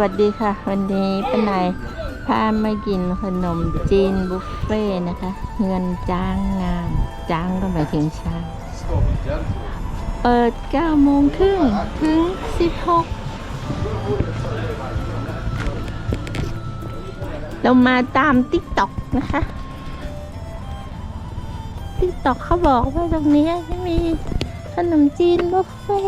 วัสดีค่ะ วันนี้ป้าไหนายพามากินขนมจีนบุฟเฟ่นะคะเงินจ้างงามจ้างก็หมายถึงเช้าเปิด9โมงครึ่งถึง 16 เรามาตามติ๊กต็อกนะคะติ๊กต็อกเขาบอกว่าตรงนี้จะมีขนมจีนบุฟเฟ่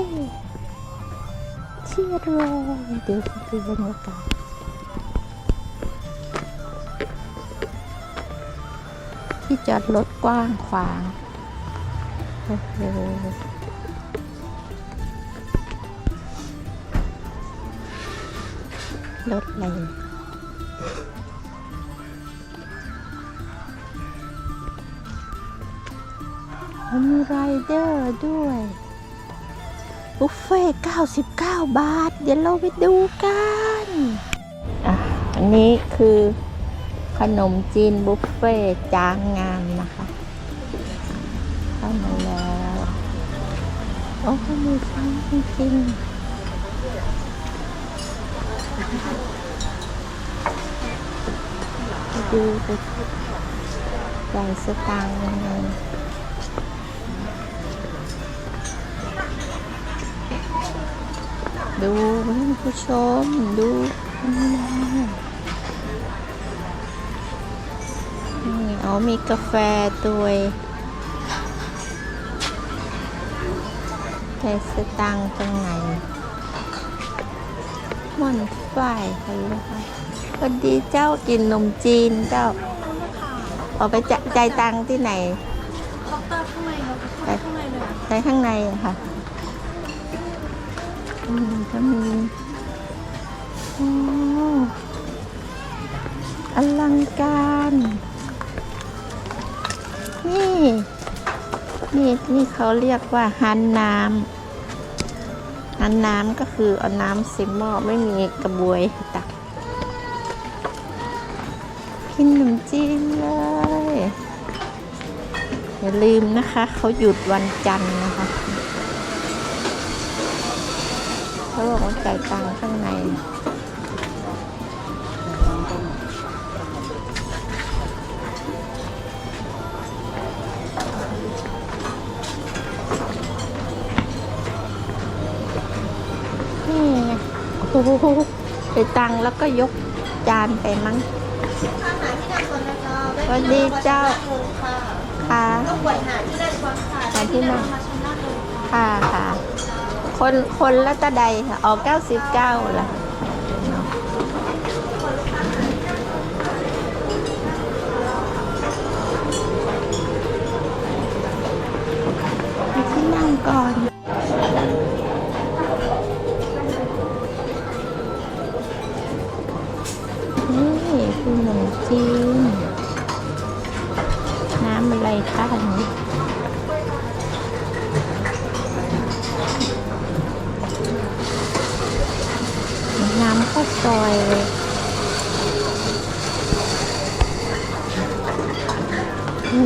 ต์ที่อร่อยเดี๋ยวดูบรรยากาศที่จอดรถกว้างขวางโอ้โหรถอะไรมีไรเดอร์ด้วย บุฟเฟ่99 บาท เดี๋ยวเราไปดูกันอะอันนี้คือขนมจีนบุฟเฟ่จางงามนะคะเข้ามาแล้วโอ้เขามีช้างจริงดูไปจ่ายสตางค์ยังไง ดูท่านผู้ชมดูนี่อ๋อมีกาแฟตัวยแต่สตังค์ตรงไหนม่อนฝ่ายใครนะคะสวัสดีเจ้ากินนมจีนเจ้าเอาไปจะจ่ายตังค์ที่ไหนเคาน์เตอร์ข้างในเราไปข้างในเลยไปข้างในอะค่ะอืม ก็มีโอ้อลังการ นี่ นี่ นี่เขาเรียกว่าฮันน้ำฮันน้ำก็คือเอาน้ำใส่หม้อไม่มีกระบวยตัก กินขนมจีนเลย อย่าลืมนะคะ เขาหยุดวันจันทร์นะคะ เขาบอกว่าจ่ายตังค์ข้างในนี่ไงโอ้โหไปายตังค์แล้วก็ยกจานไปมั้งอาหารที่นำคนนะคะสวัสดีเจ้าค่ะค่ะต้องกวดหาที่ได้ช้อนค่ะหาที่นั่งมาชำระเลยค่ะค่ะ คนคนละตะใดค่ะออกเก้าสิบเก้าล่ะที่นั่งก่อนาวซอยเลย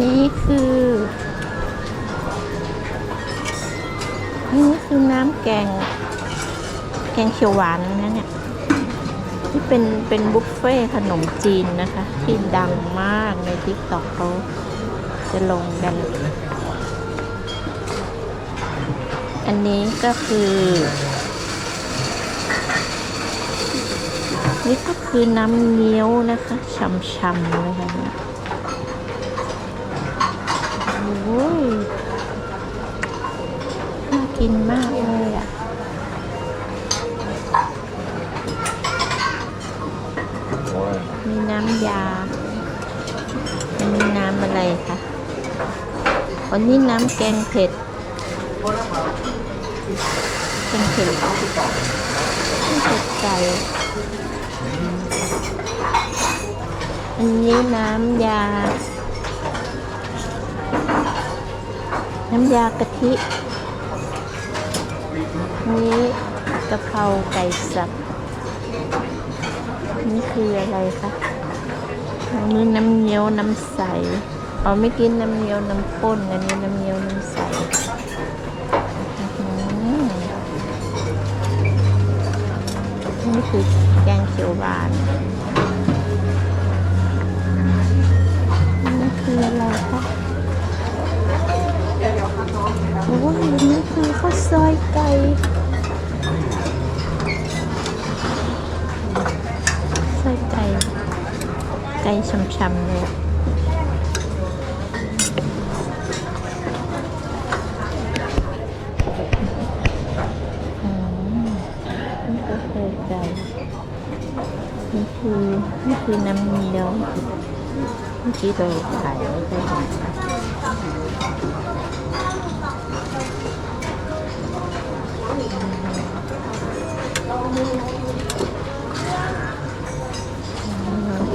นี่คือนี่คือน้ำแกง แกงเขียวหวานนะเนี่ยที่เป็นเป็นบุฟเฟ่ขนมจีนนะคะ ที่ดังมากในทิกตอกเขาจะลงกัน อันนี้ก็คือ นี่ก็คือน้ำเงี้ยวนะคะช่ำๆนะคะเนี่ยโอ้ยน่ากินมากเลยอะมีน้ำยาอันนี้น้ำอะไรคะอันนี้น้ำแกงเผ็ดแกงเผ็ดแกงเผ็ดไก่ อันนี้น้ำยา น้ำยากะทินนี้กะเพราไก่สับ นี่คืออะไรคะอันนี้น้ำเงี้ยวน้ำใสเอ๋อไม่กินน้ำเงี้ยวน้ำข้นอันนี้น้ำเงี้ยวน้ำใสอ๋อนี่คือแกงเขียวหวาน คืออะไรคะโอ้ยอันนี้คือข้าวซอยไก่ซอยไก่ ไก่ช่ำๆเลยอืมนี่ก็คือไก่นี่คือนี่คือน้ำเงี้ยว เมื่เราถ่ายไม่ได้เห็น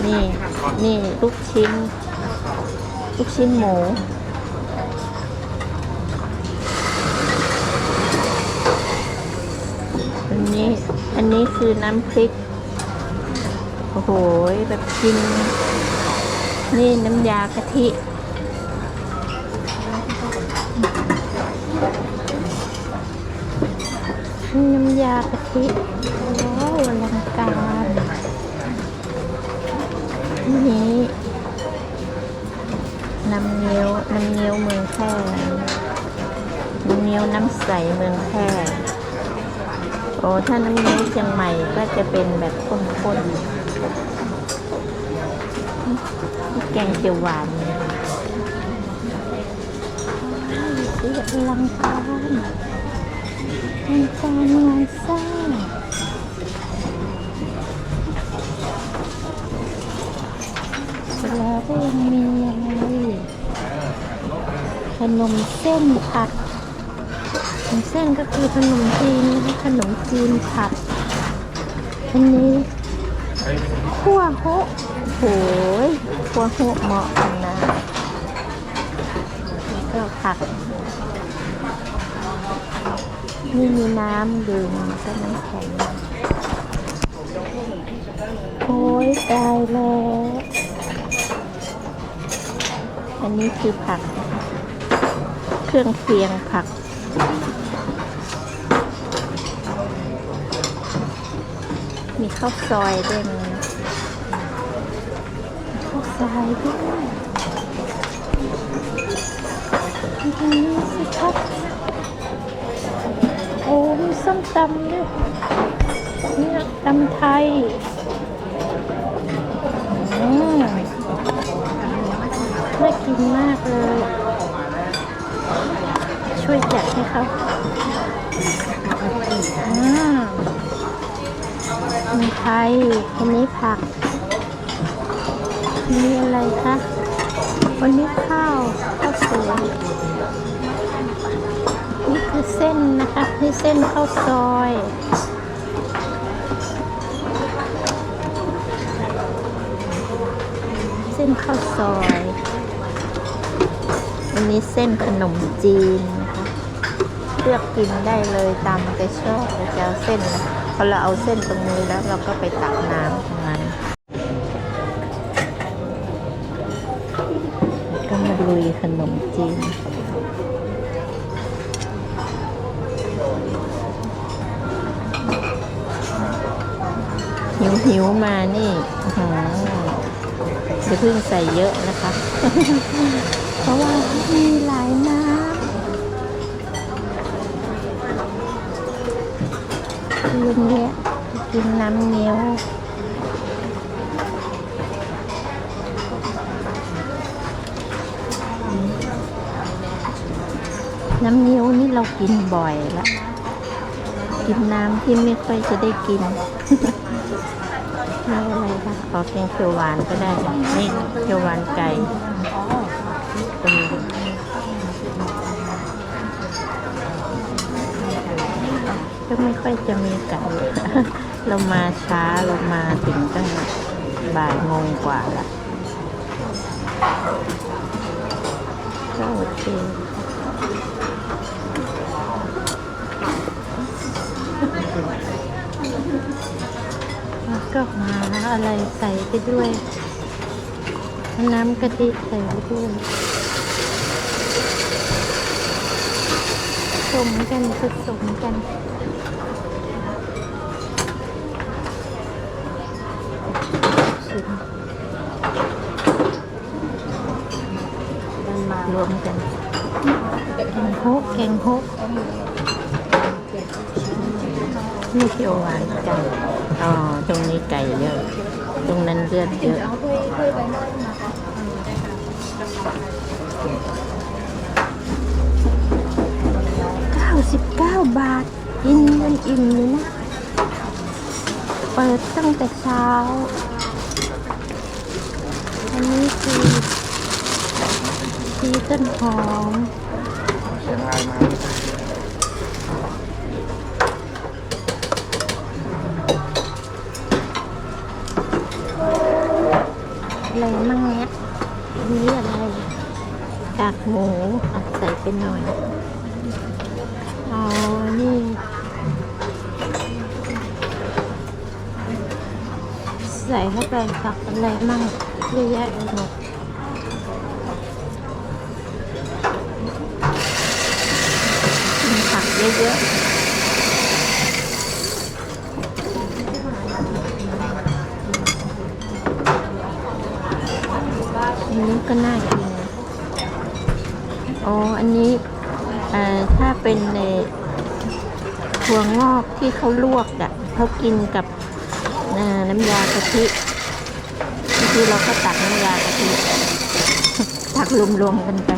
นี่นี่ลูกชิ้น ลูกชิ้นหมูอันนี้อันนี้คือน้ำพริก โอ้โหแบบกิน นี่น้ำยากะทิน้ำยากะทิว้าวอลังการนี่น้ำเงี้ยว น้ำเงี้ยวเมืองแพร่น้ำเงี้ยวน้ำใสเมืองแพร่โอ้ถ้าน้ำเงี้ยวเชียงใหม่ก็จะเป็นแบบข้นๆนี่ แกงเขียวหวานเนี่ยว้าวอลังการลังการงานสร้างแล้วก็ยังมีอะไรขนมเส้นผัดขนมเส้นก็คือขนมจีนนะคะขนมจีนผัดอันนี้ ขั่วโฮะโหยขั่วโฮะเหมาะกันนะแล้วก็ผัก นี่มีน้ำดื่มก็น้ำแข็งโอ้ยตายแล้ว อันนี้คือผัก เครื่องเคียงผัก ข้าวซอยด้วยนะข้าวซอยด้วยนี่สิครับโอ้มีส้มตำด้วยเนี่ยตำไทยอืมน่ากินมากเลย ช่วยจัดให้เขาอื มมีไทยอันนี้ผักมีอะไรคะวันนี้ข้าวข้าวสวยนี่คือเส้นนะคะนี่เส้นข้าวซอยเส้นข้าวซอย อันนี้เส้นขนมจีนนะคะ เลือกกินได้เลยตามใจชอบจะเอาเส้นนะพ อเราเอาเส้นตรงนี้แล้วเราก็ไปตักน้ำตรงนั้นก็มาลุยขนมจีนหิวหิวมานี่หือจะเพิ่งใส่เยอะนะคะ เพราะว่ามีหลายน้ำลุงเนี้ยกินน้ำเงี้ยวน้ำเงี้ยวนี่เรากินบ่อยละกินน้ำที่ไม่ค่อยจะได้กินไม่อะไรคะขอเพียงเขียวหวานก็ได้ นี่เขียวหวานไก่ ก็ไม่ค่อยจะมีไก่เรามาช้าเรามาถึงตั้งบ่ายโมงกว่าละก็โอเคแล้วก็หาอะไรใส่ไปด้วย น้ำกะทิใส่ไปด้วยผสมกันผสมกัน ชิ้นรวมกันแกงฮกแกงฮกนี่เขียวหวานไก่อ๋อตรงนี้ไก่เยอะ ตรงนั้นเลือดเยอะเอาถ้วยถ้วยใบหน้ามาค่ะ99บาทกินกันอิ่มเลยนะ เปิดตั้งแต่เช้า อันนี้คือชีต้นหอมอะไรมั่งเนี้ยนี้อะไรกากหมูใส่ไปหน่อยอ๋อนี่ ใส่เข้าไปผักอะไรมั่ง เยอะแยะไปหมดกินผักเยอะๆอันนี้ก็น่ากินนะอ๋อ อันนี้ถ้าเป็นในถั่วงอกที่เขาลวกอะเขากินกับน้ำยากะทิ ทีเราก็ตักน้ำยากะทิตักรวมๆกันไป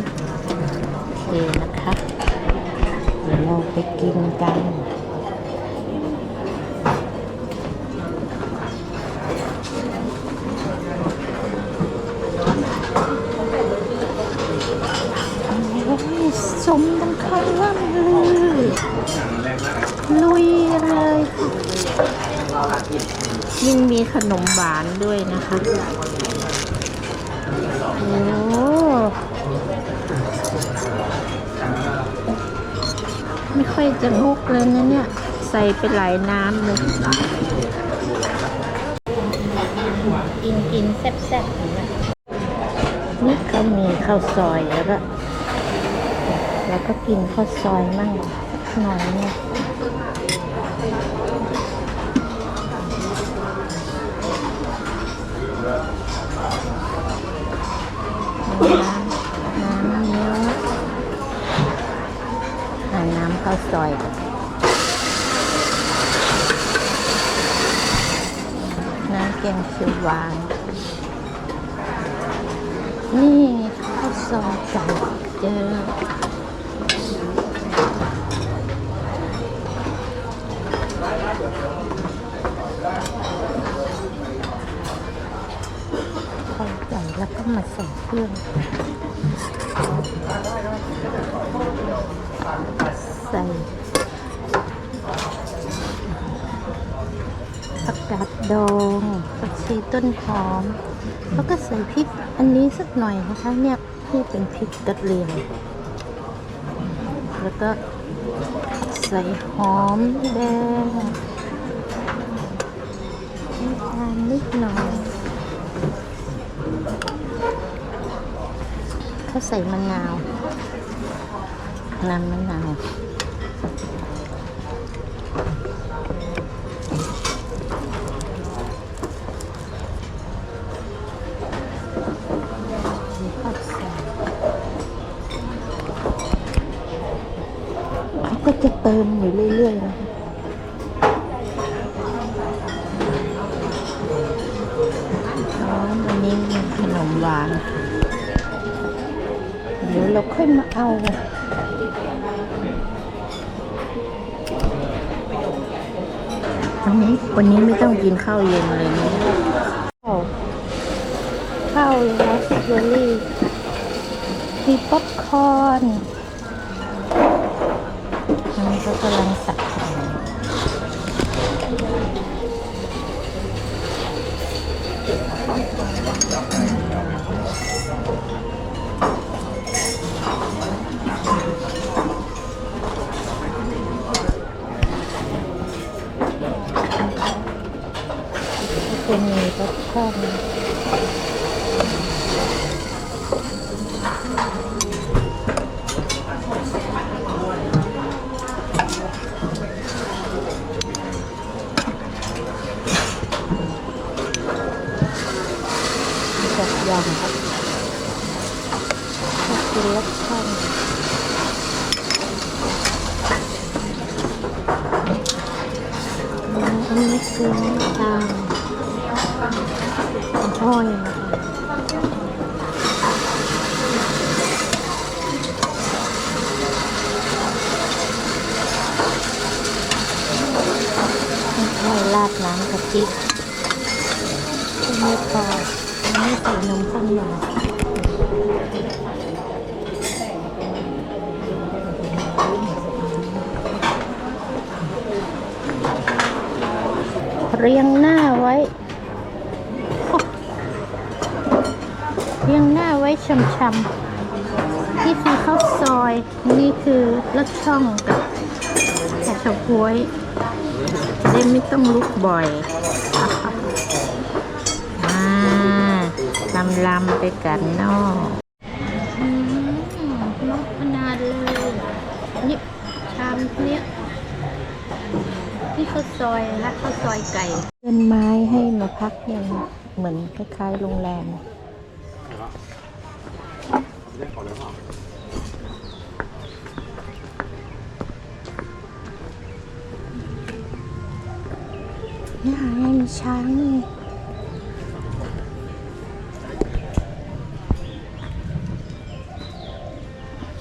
โอเคนะคะเดี๋ยวเราไปกินกันโอ้ยสมดังคำล่ำลือลุยเลยยิ่งมีขนมหวานด้วยนะคะ ค่อยจะลุกเลยนะเนี่ย ใส่ไปหลายน้ำเลยกินกินแซ่บๆอย่างเงี้ยนี่เขามีข้าวซอยแล้วก็ แล้วก็กินข้าวซอยมั่งหน่อยเนี่ย หวาน นี่ข้าวซอยไก่เจอเข้าใจแล้วก็มาใส่เครื่องใส่ ดองผักชีต้นหอม แล้วก็ใส่พริกอันนี้สักหน่อยนะคะ เนี่ยที่เป็นพริกกระเหรี่ยงแล้วก็ใส่หอมแดงน้ำตาลนิดหน่อยเขาใส่มะนาวน้ำมะนาว เติมอยู่เรื่อยๆนะคะอ๋อวันนี้มีขนมหวานเดี๋ยวเราค่อยมาเอาวันนี้วันนี้ไม่ต้องกินข้าวเย็นเลยนะข้าวข้าวราสเบอร์รี่มีป๊อปคอร์น อันนี้ก็กำลังตักใส่ก็จะมีป๊อปคอร์นกิ ราดน้ำกะทิไม่พออันนี้ใส่นมข้างในเรียงหน้าไว้ เรียงหน้าไว้ช่ำๆนี่คือข้าวซอย นี่คือลักช่องกับแผ่เฉาก๊วย จะได้ไม่ต้องลุกบ่อยอ่าลำลำๆไปกันเนอกอืมนกขนาดเลยนี่ชามเนี้ยที่ข้าวซอยและข้าวซอยไก่เลื่อนไม้ให้มาพักอย่างเหมือนคล้ายๆโรงแรม นี่หาไงมีช้างนี่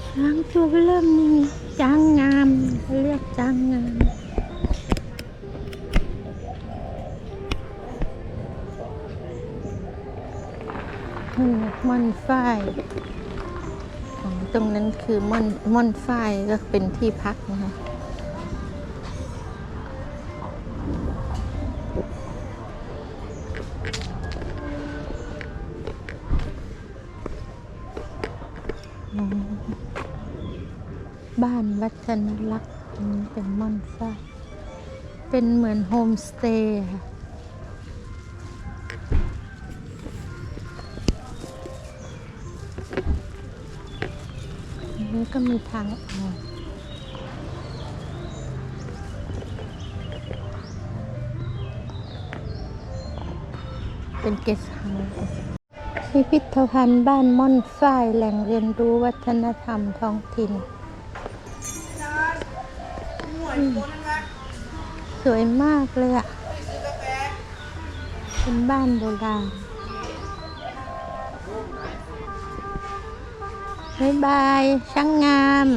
ช้างตัวเริ่มนี่ช้างงามเขาเรียกช้างงามมม่อนฝ้ายอ๋อตรงนั้นคือม่อนม่อนฝ้ายก็เป็นที่พักนะคะ เป็นเหมือนโฮมสเตย์ค่ะนี้ก็มีทางออกเป็นเกสต์เฮาส์พิพิธภัณฑ์บ้านม่อนฝ้ายแหล่งเรียนรู้วัฒนธรรมท้องถิ่น สวยมากเลยอะเป็นบ้านโบราณบายบายช้างงาม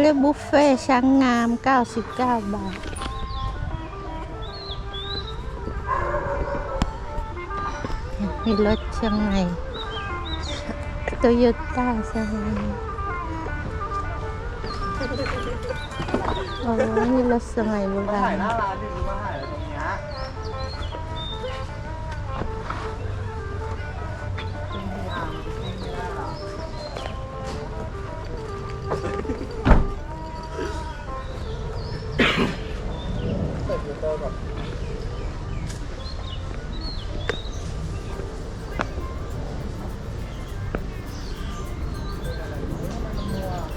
เรียกบุฟเฟ่ช้างงาม 99 บาท มีรถเชียงใหม่โตโยต้าสมัยโอ้นี่รถสมัยโบราถ่ายณหน้าร้านดิหรือว่าถ่ายอะไรตรงเนี้ย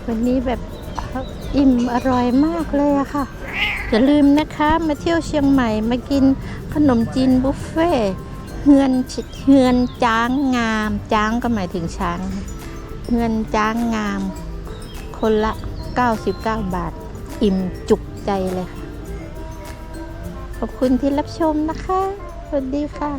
วันนี้แบบ อิ่มอร่อยมากเลยอะค่ะ อย่าลืมนะคะมาเที่ยวเชียงใหม่มากินขนมจีนบุฟเฟ่เฮือนเฮือนจ้างงามจ้างก็หมายถึงช้างเฮือนจ้างงาม คนละ 99 บาท อิ่มจุกใจเลยค่ะ ขอบคุณที่รับชมนะคะ สวัสดีค่ะ